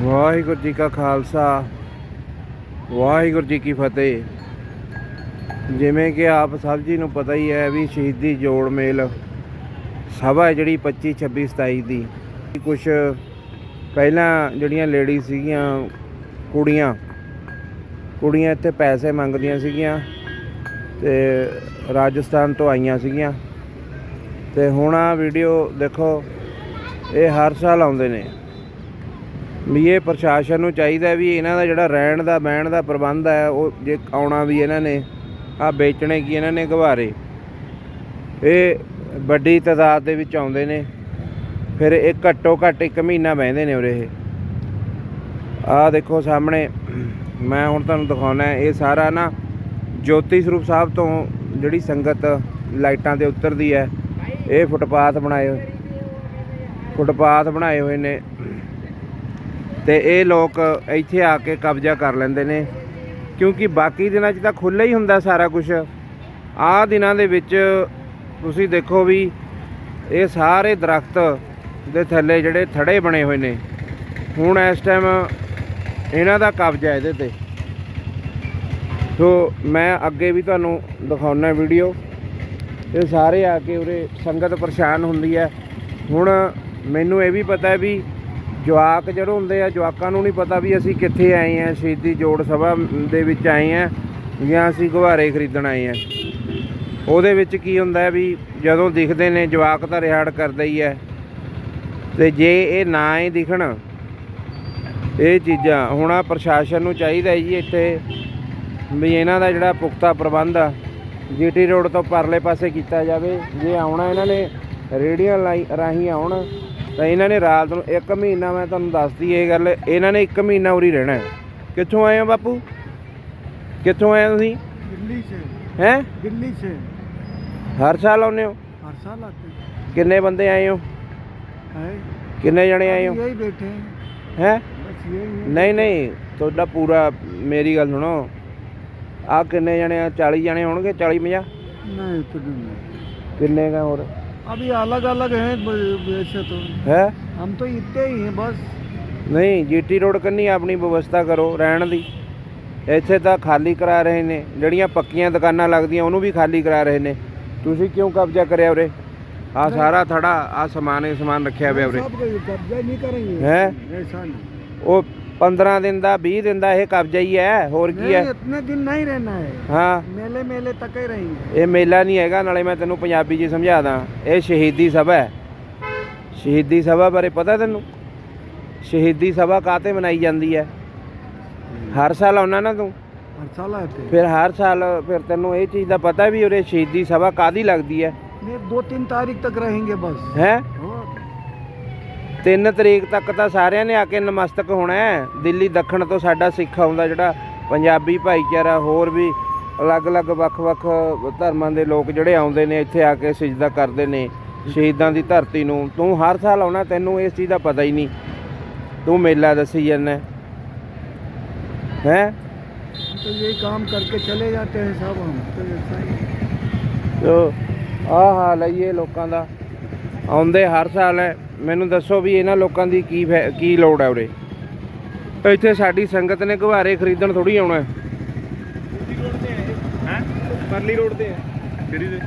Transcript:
ਵਾਹਿਗੁਰੂ ਜੀ ਕਾ ਖਾਲਸਾ, ਵਾਹਿਗੁਰੂ ਜੀ ਕੀ ਫਤਿਹ। ਜਿਵੇਂ ਕਿ ਆਪ ਸਭ ਜੀ ਨੂੰ ਪਤਾ ਹੀ ਹੈ ਵੀ ਸ਼ਹੀਦੀ ਜੋੜ ਮੇਲ ਸਭਾ ਹੈ ਜਿਹੜੀ 25 26 27 ਦੀ। ਕੁਝ ਪਹਿਲਾਂ ਜਿਹੜੀਆਂ ਲੇਡੀ ਸੀਗੀਆਂ, ਕੁੜੀਆਂ ਕੁੜੀਆਂ ਇੱਥੇ ਪੈਸੇ ਮੰਗਦੀਆਂ ਸੀਗੀਆਂ ਤੇ ਰਾਜਸਥਾਨ ਤੋਂ ਆਈਆਂ ਸੀਗੀਆਂ। ਤੇ ਹੁਣ ਆ ਵੀਡੀਓ ਦੇਖੋ, ਇਹ ਹਰ ਸਾਲ ਆਉਂਦੇ ਨੇ। ਵੀ ਇਹ ਪ੍ਰਸ਼ਾਸਨ ਨੂੰ ਚਾਹੀਦਾ ਵੀ ਇਹਨਾਂ ਦਾ ਜਿਹੜਾ ਰਹਿਣ ਦਾ, ਬਹਿਣ ਦਾ ਪ੍ਰਬੰਧ ਹੈ, ਉਹ ਜੇ ਆਉਣਾ ਵੀ ਇਹਨਾਂ ਨੇ ਆ ਵੇਚਣੇ ਕੀ ਇਹਨਾਂ ਨੇ ਗਵਾਰੇ ਇਹ ਵੱਡੀ ਤਾਦਾਦ ਦੇ ਵਿੱਚ ਆਉਂਦੇ ਨੇ। ਫਿਰ ਇਹ ਘੱਟੋ ਘੱਟ ਇੱਕ ਮਹੀਨਾ ਬਹਿੰਦੇ ਨੇ ਉਰੇ ਇਹ। ਆ ਦੇਖੋ ਸਾਹਮਣੇ, ਮੈਂ ਹੁਣ ਤੁਹਾਨੂੰ ਦਿਖਾਉਣਾ, ਇਹ ਸਾਰਾ ਨਾ ਜੋਤੀ ਸਰੂਪ ਸਾਹਿਬ ਤੋਂ ਜਿਹੜੀ ਸੰਗਤ ਲਾਈਟਾਂ ਤੇ ਉਤਰਦੀ ਹੈ, ਇਹ ਫੁੱਟਪਾਥ ਬਣਾਏ ਹੋਏ, ਫੁੱਟਪਾਥ ਬਣਾਏ ਹੋਏ ਨੇ। ਤੇ ਇਹ ਲੋਕ ਇੱਥੇ ਆ ਕੇ ਕਬਜ਼ਾ ਕਰ ਲੈਂਦੇ ਨੇ। ਕਿਉਂਕਿ ਬਾਕੀ ਦਿਨਾਂ 'ਚ ਤਾਂ ਖੁੱਲ੍ਹਾ ਹੀ ਹੁੰਦਾ ਸਾਰਾ ਕੁਝ ਆਹ ਦਿਨਾਂ ਦੇ ਵਿੱਚ ਤੁਸੀਂ ਦੇਖੋ ਵੀ ਇਹ ਸਾਰੇ ਦਰਖਤ ਦੇ ਥੱਲੇ ਜਿਹੜੇ ਥੜੇ ਬਣੇ ਹੋਏ ਨੇ। ਹੁਣ ਇਸ ਟਾਈਮ ਇਹਨਾਂ ਦਾ ਕਬਜ਼ਾ ਇਹਦੇ ਤੇ। ਸੋ ਮੈਂ ਅੱਗੇ ਵੀ ਤੁਹਾਨੂੰ ਦਿਖਾਉਣਾ ਵੀਡੀਓ। ਇਹ ਸਾਰੇ ਆ ਕੇ ਉਰੇ ਸੰਗਤ ਪਰੇਸ਼ਾਨ ਹੁੰਦੀ ਹੈ। ਹੁਣ ਮੈਨੂੰ ਇਹ ਵੀ ਪਤਾ ਹੈ ਵੀ ਜਵਾਕ ਜਦੋਂ ਹੁੰਦੇ ਆ, ਜਵਾਕਾਂ ਨੂੰ ਨਹੀਂ ਪਤਾ ਵੀ ਅਸੀਂ ਕਿੱਥੇ ਆਏ ਆ, ਸ਼ਹੀਦੀ ਜੋੜ ਸਭਾ ਦੇ ਵਿੱਚ ਆਏ ਆ ਜਾਂ ਅਸੀਂ ਗੁਬਾਰੇ ਖਰੀਦਣ ਆਏ ਆ। ਉਹਦੇ ਵਿੱਚ ਕੀ ਹੁੰਦਾ ਵੀ ਜਦੋਂ ਦਿਖਦੇ ਨੇ, ਜਵਾਕ ਤਾਂ ਰਿਹਾੜ ਕਰਦਾ ਹੀ ਹੈ ਤੇ ਜੇ ਇਹ ਨਾ ਹੀ ਦਿਖਣ, ਇਹ ਚੀਜ਼ਾਂ, ਹੁਣ ਆ ਪ੍ਰਸ਼ਾਸਨ ਨੂੰ ਚਾਹੀਦਾ ਜੀ ਇੱਥੇ ਵੀ ਇਹਨਾਂ ਦਾ ਜਿਹੜਾ ਪੁਖਤਾ ਪ੍ਰਬੰਧ ਆ, ਜੀਟੀ ਰੋਡ ਤੋਂ ਪਰਲੇ ਪਾਸੇ ਕੀਤਾ ਜਾਵੇ। ਜੇ ਆਉਣਾ, ਇਹਨਾਂ ਨੇ ਰੇੜੀਆਂ ਲਾਈ, ਰਾਹੀਂ ਆਉਣ ਤਾਂ ਇਹਨਾਂ ਨੇ ਰਾਤ ਨੂੰ 1 ਮਹੀਨਾ ਮੈਂ ਤੁਹਾਨੂੰ ਦੱਸਦੀ ਇਹ ਗੱਲ ਇਹਨਾਂ ਨੇ ਇੱਕ ਮਹੀਨਾ ਉਰੀ ਰਹਿਣਾ ਕਿੱਥੋਂ ਆਏ ਹੋ ਬਾਪੂ? ਕਿੱਥੋਂ ਆਏ ਹੋ ਤੁਸੀਂ? ਦਿੱਲੀ ਸੇ ਹੈ? ਦਿੱਲੀ ਸੇ ਹਰ ਸਾਲ ਆਉਂਦੇ ਹੋ? ਹਰ ਸਾਲ ਆਤੇ ਕਿੰਨੇ ਬੰਦੇ ਆਏ ਹੋ? ਕਿੰਨੇ ਜਣੇ ਆਏ ਹੋ? ਯਹੀ ਬੈਠੇ ਹੈ। ਨਹੀਂ ਨਹੀਂ ਤੁਹਾਡਾ ਪੂਰਾ ਮੇਰੀ ਗੱਲ ਸੁਣੋ। ਆ ਕਿੰਨੇ ਜਣੇ ਆ? 40 ਜਣੇ ਹੋਣਗੇ? 40 50 ਨਹੀਂ। ਕਿੰਨੇ ਕਾ ਹੋਰ? अभी अलग अलग हैं ब- वैसे तो ਹੈ हम तो इतने ही हैं बस ਨਹੀਂ ਜੀਟੀ ਰੋਡ ਕੰਨੀ ਆਪਣੀ ਵਿਵਸਥਾ ਕਰੋ ਰਹਿਣ ਦੀ ਇੱਥੇ ਤਾਂ ਖਾਲੀ ਕਰਾ ਰਹੇ ਨੇ ਜਿਹੜੀਆਂ ਪੱਕੀਆਂ ਦੁਕਾਨਾਂ ਲੱਗਦੀਆਂ ਉਹਨੂੰ ਵੀ ਖਾਲੀ ਕਰਾ ਰਹੇ ਨੇ ਤੁਸੀਂ ਕਿਉਂ ਕਬਜ਼ਾ ਕਰਿਆ ਉਰੇ ਆ ਸਾਰਾ ਥੜਾ ਆ ਸਮਾਨ ਹੀ ਸਮਾਨ ਰੱਖਿਆ ਪਿਆ ਉਰੇ सब कोई कब्जा नहीं करेंगे है? ऐसा नहीं ਉਹ 15 ਦਿਨ ਦਾ 20 ਦਿਨ ਦਾ ਇਹ ਕਬਜ਼ਾ ਹੀ ਹੈ ਹੋਰ ਕੀ ਹੈ नहीं इतने दिन नहीं रहना है ਹਾਂ मेले मेले तक ही रहेंगे ਇਹ ਮੇਲਾ ਨਹੀਂ ਹੈਗਾ ਨਾਲੇ ਮੈਂ ਤੈਨੂੰ ਪੰਜਾਬੀ 'ਚ ਸਮਝਾ ਦਾਂ ਇਹ ਸ਼ਹੀਦੀ ਸਭਾ ਹੈ ਸ਼ਹੀਦੀ ਸਭਾ ਬਾਰੇ ਪਤਾ ਤੈਨੂੰ ਸ਼ਹੀਦੀ ਸਭਾ ਕਾਤੇ ਮਨਾਈ ਜਾਂਦੀ ਹੈ ਹਰ ਸਾਲ ਆਉਣਾ ਨਾ ਤੂੰ हर साल आते हैं ਫਿਰ ਹਰ ਸਾਲ ਫਿਰ ਤੈਨੂੰ ਇਹ ਚੀਜ਼ ਦਾ ਪਤਾ ਵੀ ਉਰੇ ਸ਼ਹੀਦੀ ਸਭਾ ਕਾਦੀ ਲੱਗਦੀ ਹੈ नहीं दो तीन तारीख तक रहेंगे बस ਹੈ और 3 ਤਰੀਕ ਤੱਕ ਤਾਂ ਸਾਰਿਆਂ ਨੇ ਆ ਕੇ ਨਮਸਤਕ ਹੋਣਾ ਹੈ ਦਿੱਲੀ ਦੱਖਣ ਤੋਂ ਸਾਡਾ ਸਿੱਖ ਆਉਂਦਾ ਜਿਹੜਾ ਪੰਜਾਬੀ ਭਾਈਚਾਰਾ ਹੋਰ ਵੀ ਅਲੱਗ-ਅਲੱਗ ਵੱਖ-ਵੱਖ ਧਰਮਾਂ ਦੇ ਲੋਕ ਜਿਹੜੇ ਆਉਂਦੇ ਨੇ ਇੱਥੇ ਆ ਕੇ ਸਜਦਾ ਕਰਦੇ ਨੇ ਸ਼ਹੀਦਾਂ ਦੀ ਧਰਤੀ ਨੂੰ ਤੂੰ ਹਰ ਸਾਲ ਆਉਣਾ ਤੈਨੂੰ ਇਸ ਚੀਜ਼ ਦਾ ਪਤਾ ਹੀ ਨਹੀਂ ਤੂੰ ਮੇਲਾ ਦੱਸੀ ਜਾਂਦਾ ਹੈ हम तो यही काम करके चले जाते हैं सब हम तो ऐसा ही ਤੋ ਆਹ ਹਾਲ ਹੈ ਜੀ ਇਹ ਲੋਕਾਂ ਦਾ ਆਉਂਦੇ ਹਰ ਸਾਲ ਹੈ। ਮੈਨੂੰ ਦੱਸੋ ਵੀ ਇਹਨਾਂ ਲੋਕਾਂ ਦੀ ਕੀ ਕੀ ਲੋੜ ਹੈ ਉਰੇ? ਇੱਥੇ ਸਾਡੀ ਸੰਗਤ ਨੇ ਗੁਬਾਰੇ ਖਰੀਦਣ ਥੋੜੀ ਆਉਣਾ ਹੈ। ਪਰਲੀ ਰੋਡ ਤੇ ਹੈ। ਕਿਹੜੀ ਦੇ?